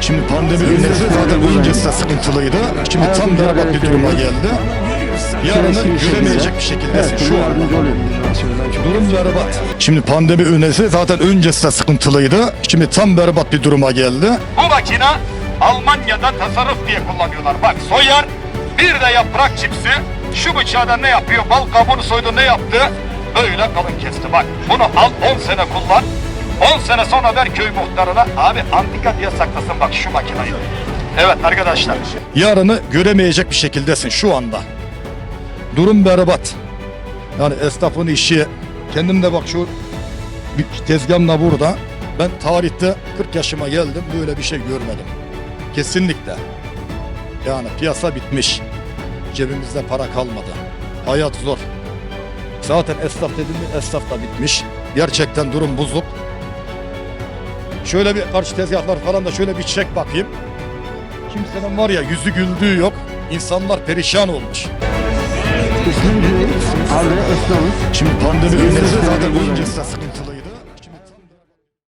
Şimdi pandemi öncesi zaten öncesi de sıkıntılıydı. Şimdi tam berbat bir duruma geldi. Yarını göremeyecek şekilde. bir şekildesin Evet, şu an. Durum berbat. Şimdi pandemi öncesi zaten öncesi de sıkıntılıydı. Şimdi tam berbat bir duruma geldi. Bu makine Almanya'da tasarruf diye kullanıyorlar. Bak soyar bir de yaprak çipsi. Şu bıçağda ne yapıyor? Bal kabuğunu soydu ne yaptı? Böyle kalın kesti bak. Bunu al 10 sene kullan. 10 sene sonra ver köy muhtarına. Abi antika diye saklasın bak şu makineyi. Evet arkadaşlar. Yarını göremeyecek bir şekildesin şu anda. Durum berbat. Yani esnafın işi. Kendim de bak şu bir tezgahımla burada. Ben tarihte 40 yaşıma geldim böyle bir şey görmedim. Kesinlikle. Yani piyasa bitmiş. Cebimizde para kalmadı. Hayat zor. Zaten esnaf dedim mi esnaf da bitmiş. Gerçekten durum bozuk. Şöyle bir karşı tezgahlar falan da şöyle bir çek bakayım. Kimsenin var ya yüzü güldüğü yok. İnsanlar perişan olmuş. Şimdi pandemi öncesi zaten öncesi de sıkıntılı.